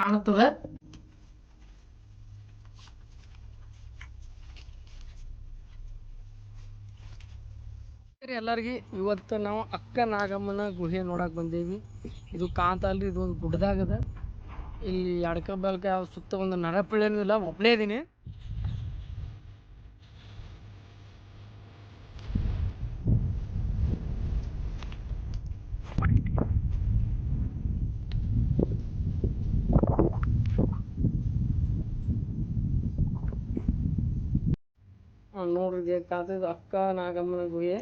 ಕಾಣುತ್ತದ. ಎಲ್ಲರಿಗೆ ಇವತ್ತು ನಾವು ಅಕ್ಕ ನಾಗಮ್ಮನ ಗುಹೆ ನೋಡಕ್ ಬಂದೇವಿ. ಇದು ಕಾಂತ ಅಲ್ರಿ ಇದು ಒಂದು ಗುಡ್ಡದಾಗದ. ಇಲ್ಲಿ ಎಡಕ ಬಲಕ ಸುತ್ತ ಒಂದು ನರಪಿಳೇನೂ ಇಲ್ಲ ಒಬ್ಬನೇ ಇದೀನಿ. ಇದು ಅಕ್ಕ ನಾಗಮ್ಮನ ಗುಹೆ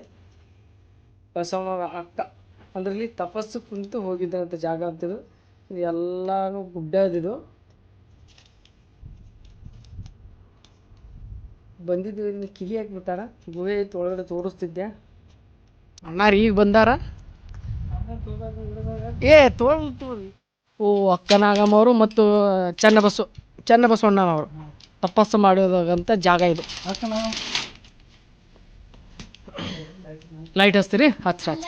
ಬಸವನ ಅಕ್ಕ ಅದರಲ್ಲಿ ತಪಸ್ಸು ಕುಂತು ಹೋಗಿದ್ದಂಥ ಜಾಗ ಅಂತಿದು ಇದು ಎಲ್ಲಾನು ಗುಡ್ಡ ಇದು ಬಂದಿದ್ವಿ ಇಲ್ಲಿ ಕಿವಿ ಹಾಕ್ಬಿಟ್ಟಾರ ಗುಹೆ ಐತಿ ಒಳಗಡೆ ತೋರಿಸ್ತಿದ್ದೆ ಅಣ್ಣಾರು ಈಗ ಬಂದಾರ ಏ ತೋಳ್ ತೋರಿ ಓ ಅಕ್ಕನಾಗಮ್ಮ ಅವರು ಮತ್ತು ಚನ್ನಬಸವ ಚನ್ನಬಸವಣ್ಣನವರು ತಪಸ್ಸು ಮಾಡೋದಾಗಂಥ ಜಾಗ ಇದು ಲೈಟ್ ಹಚ್ತೀರಿ? ಹಚ್ಚ ಹಚ್ಚ.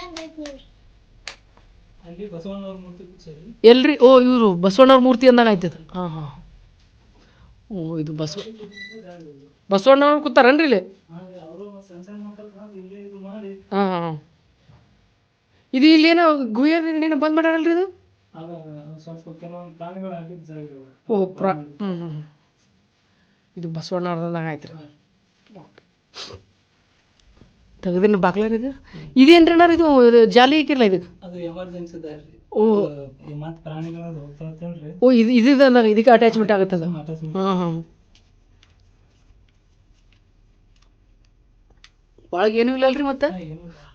ಎಲ್ರಿ? ಓ ಇವರು ಬಸವಣ್ಣವ್ರ ಮೂರ್ತಿ ಅಂದಾಗ ಆಯ್ತದ ಹಾಂ ಹಾಂ. ಓ ಇದು ಬಸವ ಬಸವಣ್ಣವ್ರು ಕೂತಾರನ್ರಿ ಇಲ್ಲಿ? ಇಲ್ಲೇ ಹಾಂ ಹಾಂ. ಇದು ಇಲ್ಲೇನೋ ಗುಹೆ ಏನೋ ಬಂದ್ ಮಾಡ್ಯಾರಲ್ರಿ ಇದು. ಓ ಪ್ರ ಹ್ಞೂ ಹ್ಞೂ ಇದು ಬಸವಣ್ಣವ್ರದಂಗೆ ಆಯ್ತು ರೀ ತೆಗ್ದಿನ ಬಾಗ್ಲಾರ ಇದು? ಇದೇನ್ರಿ ಅಣ್ಣಾರ ಇದು ಜಾಲಿ ಹಾಕಿರಲ್ಲ ಇದಕ್ಕೆ? ಅದು ಎಮರ್ಜೆನ್ಸಿ ದಾರಿ ಓ. ಮತ್ತೆ ಪ್ರಾಣಿಗಳು ಹೋಗ್ತಾ ಇರ್ತೇಳ್ರಿ ಓ ಇದು ಇದು ನನಗೆ ಇದಕ್ಕೆ ಅಟ್ಯಾಚ್ಮೆಂಟ್ ಆಗುತ್ತದ ಅದು. ಹಾಂ ಹಾಂ ಒಳಗೆ ಏನೂ ಇಲ್ಲ ಅಲ್ರಿ ಮತ್ತೆ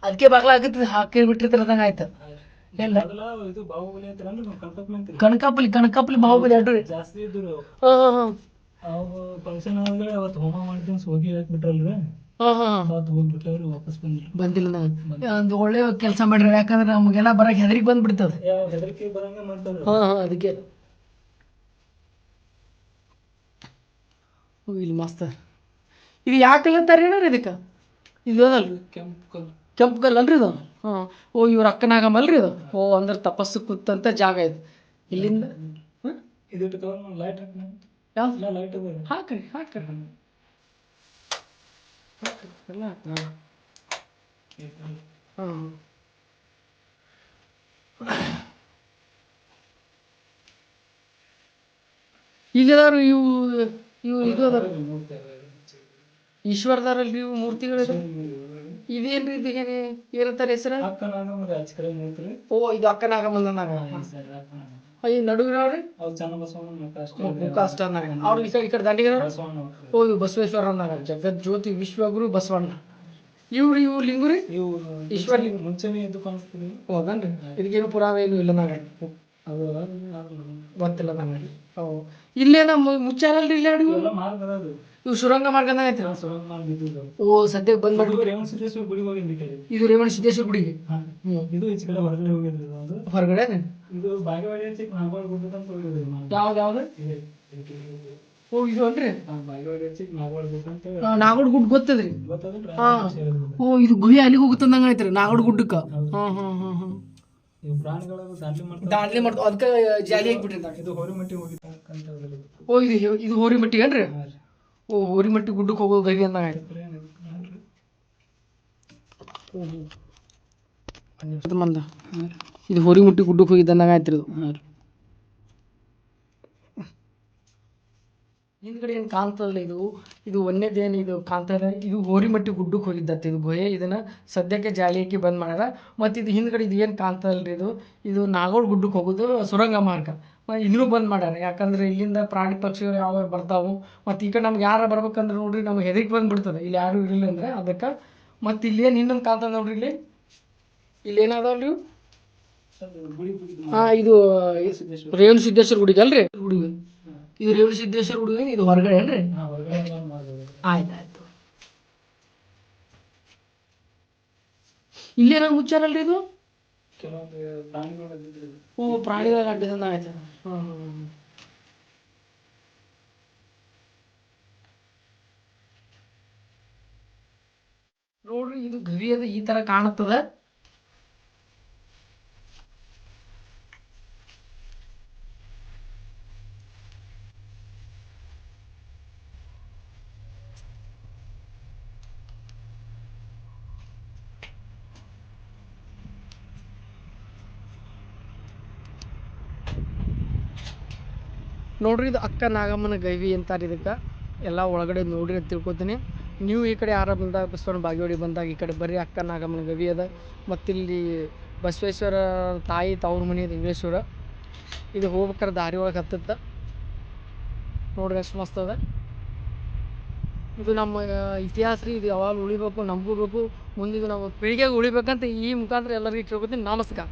ಅದಕ್ಕೆ ಬಾಗ್ಲ ಆಗತ್ತೆ ಹಾಕಿ ಬಿಟ್ಟಿರ್ತಾರ ಅದಂಗೆ ಆಯ್ತು. ಎಲ್ಲ. ಇದು ಬಾಹುಬಲಿ ಅಂತೀರಿ ಕನಕಾಪಲಿ ಕನಕಾಪಲಿ ಬಾಹುಬಲಿ ಅಡ್ರಿ ಜಾಸ್ತಿ ಇದ್ರು ಹಾಂ ಹಾಂ ಹಾಂ ಅವು ಫಂಕ್ಷನ್ ಆದ್ಮೇಲೆ ಅವತ್ತು ಹೋಮ ಮಾಡ್ತೀನಿ ಹೋಗಿ ಹಾಕ್ಬಿಟ್ರಲ್ರಿ. ಹಾಂ ವಾಪಸ್ ಬಂದಿಲ್ಲ ಬಂದಿಲ್ಲ ನಂಗೆ ಒಂದು ಒಳ್ಳೆ ಕೆಲಸ ಮಾಡ್ರಿ ಯಾಕಂದ್ರೆ ನಮಗೆಲ್ಲ ಬರಕ್ಕೆ ಹೆದರಿಗೆ ಬಂದ್ಬಿಡ್ತದೆ. ಯಾವ ಹೆದರಿಕೆ ಬರಂಗ ಮಾಡ್ತಾರೆ. ಹಾಂ ಹಾಂ ಅದಕ್ಕೆ. ಓ, ಇಲ್ಲಿ ಮಸ್ತ್ ಇದು ಯಾಕಲ್ಲ ಅಂತಾರೆ ರೀ ಇದಕ್ಕೆ? ಇದು ಅದಲ್ರಿ ಕೆಂಪು ಕಲ್ಲು. ಕೆಂಪು ಕಲ್ಲು ಅಲ್ರಿ ಇದು? ಹಾಂ. ಓ ಇವ್ರ ಅಕ್ಕನಾಗಮಲ್ರಿ ಇದು? ಓ ಅಂದ್ರೆ ತಪಸ್ಸು ಕೂತಂತ ಜಾಗ ಇದು. ಇಲ್ಲಿಂದ? ಹಾಂ ಇದು ಇಟ್ಕೊಂಡು ಲೈಟ್ ಹಾಕಿ ಯಾವ್ದು? ಲೈಟ್ ಅದ. ಹಾಕ್ರಿ ಹಾಕ್ರಿ. ಹಾಕ್ರಿ ಎಲ್ಲ ಹಾಂ ಹಾಂ ಈಗ ಅದಾರು ಇವು ಇವು ಇದು ಅದಾರ ಈಶ್ವರದಾರಲ್ಲಿ ಇವು ಮೂರ್ತಿಗಳು ಇದೇನ್ರಿ ಇದು ಏನೇ ಏನಂತಾರೆ ಹೆಸರು? ಓ ಇದು ಅಕ್ಕನಾಗಮಲ್ದನಾಗ ಈ ಮುಖ ಕಡೆ ಕಡೆ ಓ ಇವು ಬಸವೇಶ್ವರ ಜಗತ್ ಜ್ಯೋತಿ ವಿಶ್ವಗುರು ಬಸವಣ್ಣ. ಇವ್ರು ಇವು ಲಿಂಗುರಿ? ಇವು ಈಶ್ವರ. ಮುಂಚೆನೆ ಎದ್ದು ಕಾಣಿಸ್ತೀನಿ. ಹೌದನ್ರಿ ಇದಕ್ಕೇನು ಪುರಾವೆ ಏನು ಇಲ್ಲ ನಾಗ ಅದು ಗೊತ್ತಿಲ್ಲ ನಂಗೆ ಇಲ್ಲೇ ಇಲ್ಲೇನ ಮುಚ್ಚಾರಲ್ರಿ ಇಲ್ಲ ಅಡಿಗೆ ಮಾರ್ಗ ಇವು ಸುರಂಗ ಮಾರ್ಗದಾಗ ಐತಿ? ಮಾರ್ಗ ಓ ಸದ್ಯ ಬಂದ್ ಮಾಡಿ ರೇವಣ ಸಿದ್ದೇಶ್ವರ ಗುಡಿಗೆ ಹೋಗಿದ್ವಿ ಈ ಇದು ರೇವಣ ಸಿದ್ದೇಶ್ವರ ಗುಡಿಗೆ? ಹಾ. ಇದು ಈಚೆ ಕಡೆ ಹೊರಗಡೆ ಹೊರಗಡೆ ಇದು ಬಾಗೇವಾಡಿ ಗುಡ್ಡ ಅಂತ. ಯಾವ್ದು ಯಾವ್ದು? ಓ ಇದು ಅನ್ರಿ? ಬಾಗೇವಾಡಿ ಗುಡ್ಡ ಅಂತ ನಾಗೋಡ್ ಗುಡ್ ಗೊತ್ತದ್ರಿ. ಓ ಇದು ಗುಹೆ ಅಲ್ಲಿಗೆ ಹೋಗುತ್ತಂದಂಗ ಐತ್ರಿ ನಾಗೋಡ್ ಗುಡ್ಡಕ್ಕ. ಹಾ ಹಾ ಹಾ ದಾಂಡ್ಲಿ ಮಾಡ್ತಾವ ಅದಕ್ಕೆ ಜಾಲಿ ಹಾಕ್ಬಿಟ್ಟಿರ್ತಾರೆ ಇದು ಹೋರಿಮಟ್ಟಿ. ಓ ಇದು ಇದು ಹೋರಿಮಟ್ಟಿ ಏನ್ರಿ? ಓ ಹೋರಿಮಟ್ಟಿ ಗುಡ್ಡಕ್ಕೆ ಹೋಗೋದು ಗವಿ ಅಂದಂಗ ಆಯ್ತು. ನೋಡ್ರಿ. ಇದು ಮಂದ ಮುಟ್ಟಿ ಗುಡ್ಡಕ್ಕೆ ಹೋಗಿದ್ದಂಗ ಆಯ್ತು ಇದು ರೀ. ಹಿಂದ್ಗಡೆ ಏನು ಕಾಣ್ತದಲ್ಲ ಇದು? ಇದು ಒಂದೇದೇನು ಇದು ಕಾಣ್ತದ? ಇದು ಹೋರಿಮಟ್ಟಿ ಗುಡ್ಡಕ್ಕೆ ಹೋಗಿದ್ದತ್ತೆ ಇದು ಗುಹೆ. ಇದನ್ನು ಸದ್ಯಕ್ಕೆ ಜಾಲಿ ಹಾಕಿ ಬಂದ್ ಮಾಡ್ಯಾರ. ಮತ್ತು ಇದು ಹಿಂದ್ಗಡೆ ಇದು ಏನು ಕಾಣ್ತದಲ್ರಿ ಇದು? ಇದು ನಾಗೋಡ್ ಗುಡ್ಡಕ್ಕೆ ಹೋಗೋದು ಸುರಂಗ ಮಾರ್ಗ. ಇನ್ನೂ ಬಂದ್ ಮಾಡ್ಯಾರ. ಯಾಕಂದ್ರೆ ಇಲ್ಲಿಂದ ಪ್ರಾಣಿ ಪಕ್ಷಿಗಳು ಯಾವ ಬರ್ತಾವು, ಮತ್ತು ಈ ಕಡೆ ನಮ್ಗೆ ಯಾರು ಬರ್ಬೇಕಂದ್ರೆ ನೋಡ್ರಿ ನಮ್ಗೆ ಹೆದರಿಕೆ ಬಂದ್ಬಿಡ್ತದೆ. ಇಲ್ಲಿ ಯಾರು ಇರಲಿಲ್ಲ ಅಂದ್ರೆ ಅದಕ್ಕೆ. ಮತ್ತು ಇಲ್ಲೇನು ಇನ್ನೊಂದು ಕಾಣ್ತದೆ ನೋಡ್ರಿ ಇಲ್ಲಿ? ಇಲ್ಲಿ ಏನಾದವಲ್ರಿ ಇವು? ಅದು ಗುಡಿ ಗುಡಿ ಹಾ ಇದು ರೇವಣ ಸಿದ್ದೇಶ್ವರ. ಗುಡಿಗೆ ಅಲ್ರಿ ಗುಡಿಗೆ ಇದು ರೇವಣ ಸಿದ್ದೇಶ್ವರ ಗುಡಿಗೆ ಇದು ಹೊರಗಡೆ ಏನ್ರಿ? ಆಯ್ತಾಯ್ತು. ಆಯ್ತು ಮುಚ್ಚಾರಲ್ರಿ ಇದು. ಓ ಪ್ರಾಣಿಗಳ ಅಡ್ಡದಂದ ಆಯ್ತು. ನೋಡ್ರಿ ಇದು ಗವಿ ಅದ ಈ ತರ ಕಾಣುತ್ತದ. ನೋಡ್ರಿ ಇದು ಅಕ್ಕ ನಾಗಮ್ಮನ ಗವಿ ಅಂತಾರೆ ಇದಕ್ಕೆ. ಎಲ್ಲ ಒಳಗಡೆ ನೋಡ್ರಿ ಅಂತ ತಿಳ್ಕೊತೀನಿ. ನೀವು ಈ ಕಡೆ ಯಾರ ಬಂದಾಗ, ಬಸವನ ಬಾಗೇವಾಡಿ ಬಂದಾಗ ಈ ಕಡೆ ಬರ್ರಿ. ಅಕ್ಕ ನಾಗಮ್ಮನ ಗವಿ ಅದ. ಮತ್ತಿಲ್ಲಿ ಬಸವೇಶ್ವರ ತಾಯಿ ತವ್ರ ಮನೆ ಲಿಂಗೇಶ್ವರ ಇದು ಹೋಗ್ಬೇಕಾರೆ ದಾರಿ ಒಳಗೆ ಹತ್ತತ್ತ. ನೋಡ್ರಿ ಎಷ್ಟು ಮಸ್ತ್ ಅದ. ಇದು ನಮ್ಮ ಇತಿಹಾಸ ರೀ, ಇದು ಯಾವಾಗ ಉಳಿಬೇಕು ನಮಗೂ ಬೇಕು ಮುಂದಿದು ನಾವು ಪೀಳಿಗೆಗೆ ಉಳಿಬೇಕಂತ ಈ ಮುಖಾಂತರ ಎಲ್ಲರಿಗೂ ಕೇಳ್ಕೊತೀನಿ. ನಮಸ್ಕಾರ.